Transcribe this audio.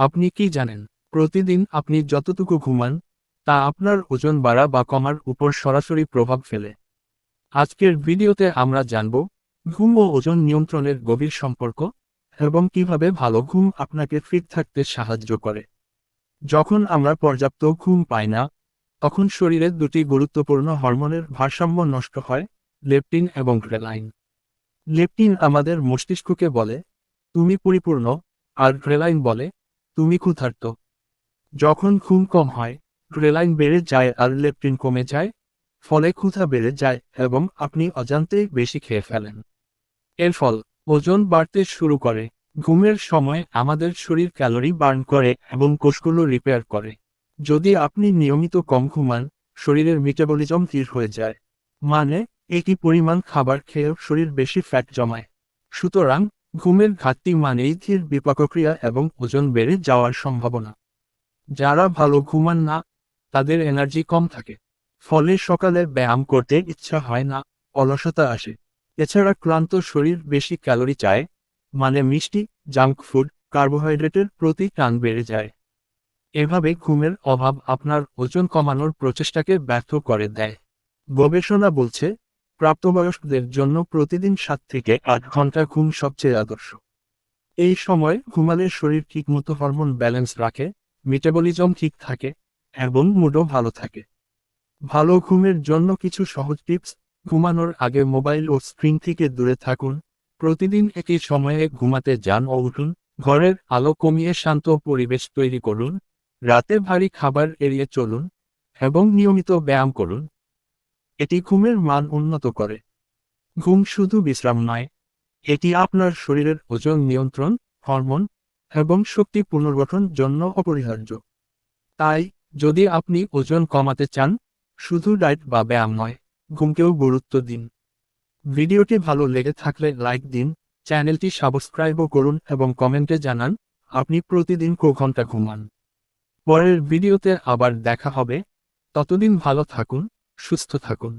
আপনি কি জানেন, প্রতিদিন আপনি যতটুকু ঘুমান, তা আপনার ওজন বাড়া বা কমার উপর সরাসরি প্রভাব ফেলে। আজকের ভিডিওতে আমরা জানব, ঘুম ও ওজন নিয়ন্ত্রণের গভীর সম্পর্ক এবং কীভাবে ভালো ঘুম আপনাকে ফিট থাকতে সাহায্য করে। যখন আমরা পর্যাপ্ত ঘুম পাই না, তখন শরীরের দুটি গুরুত্বপূর্ণ হরমোনের ভারসাম্য নষ্ট হয়, লেপটিন এবং গ্রেলাইন। লেপটিন আমাদের মস্তিষ্ককে বলে, তুমি পরিপূর্ণ আর গ্রেলাইন বলে তুমি ক্ষুধার্ত। যখন ঘুম কম হয় গ্রেলাইন বেড়ে যায় আর লেপটিন কমে যায়, ফলে ক্ষুধা বেড়ে যায় এবং আপনি অজান্তেই বেশি খেয়ে ফেলেন। এর ফল, ওজন বাড়তে শুরু করে। ঘুমের সময় আমাদের শরীর ক্যালোরি বার্ন করে এবং কোষগুলো রিপেয়ার করে। যদি আপনি নিয়মিত কম ঘুমান, শরীরের মেটাবলিজম ধীর হয়ে যায়। মানে একই পরিমাণ খাবার খেয়েও শরীর বেশি ফ্যাট জমায়। সুতরাং ঘুমের ঘাটতি মানেই ধীর বিপাকক্রিয়া এবং ওজন বেড়ে যাওয়ার সম্ভাবনা। যারা ভালো ঘুমান না, তাদের এনার্জি কম থাকে। ফলে সকালে ব্যায়াম করতে ইচ্ছা হয় না, অলসতা আসে। এছাড়া ক্লান্ত শরীর বেশি ক্যালোরি চায় মানে মিষ্টি জাঙ্ক ফুড কার্বোহাইড্রেটের প্রতি টান বেড়ে যায়। এভাবে ঘুমের অভাব আপনার ওজন কমানোর প্রচেষ্টাকে ব্যর্থ করে দেয়। গবেষণা বলছে প্রাপ্তবয়স্কদের জন্য প্রতিদিন সাত থেকে আট ঘণ্টা ঘুম সবচেয়ে আদর্শ। এই সময় ঘুমালে শরীর ঠিকমতো হরমোন ব্যালেন্স রাখে, মেটাবলিজম ঠিক থাকে এবং মুডও ভালো থাকে। ভালো ঘুমের জন্য কিছু সহজ টিপস, ঘুমানোর আগে মোবাইল ও স্ক্রিন থেকে দূরে থাকুন, প্রতিদিন একই সময়ে ঘুমাতে যান ও উঠুন, ঘরের আলো কমিয়ে শান্ত পরিবেশ তৈরি করুন, রাতে ভারী খাবার এড়িয়ে চলুন এবং নিয়মিত ব্যায়াম করুন। এটি ঘুমের মান উন্নত করে। ঘুম শুধু বিশ্রাম নয়, এটি আপনার শরীরের ওজন নিয়ন্ত্রণ, হরমোন এবং শক্তি পুনর্গঠন জন্য অপরিহার্য। তাই, যদি আপনি ওজন কমাতে চান, শুধু ডায়েট বা ব্যায়াম নয়, ঘুমকেও গুরুত্ব দিন। ভিডিওটি ভালো লেগে থাকলে লাইক দিন, চ্যানেলটি সাবস্ক্রাইবও করুন এবং কমেন্টে জানান, আপনি প্রতিদিন ক ঘণ্টা ঘুমান। পরের ভিডিওতে আবার দেখা হবে, ততদিন ভালো থাকুন। সুস্থ থাকুন।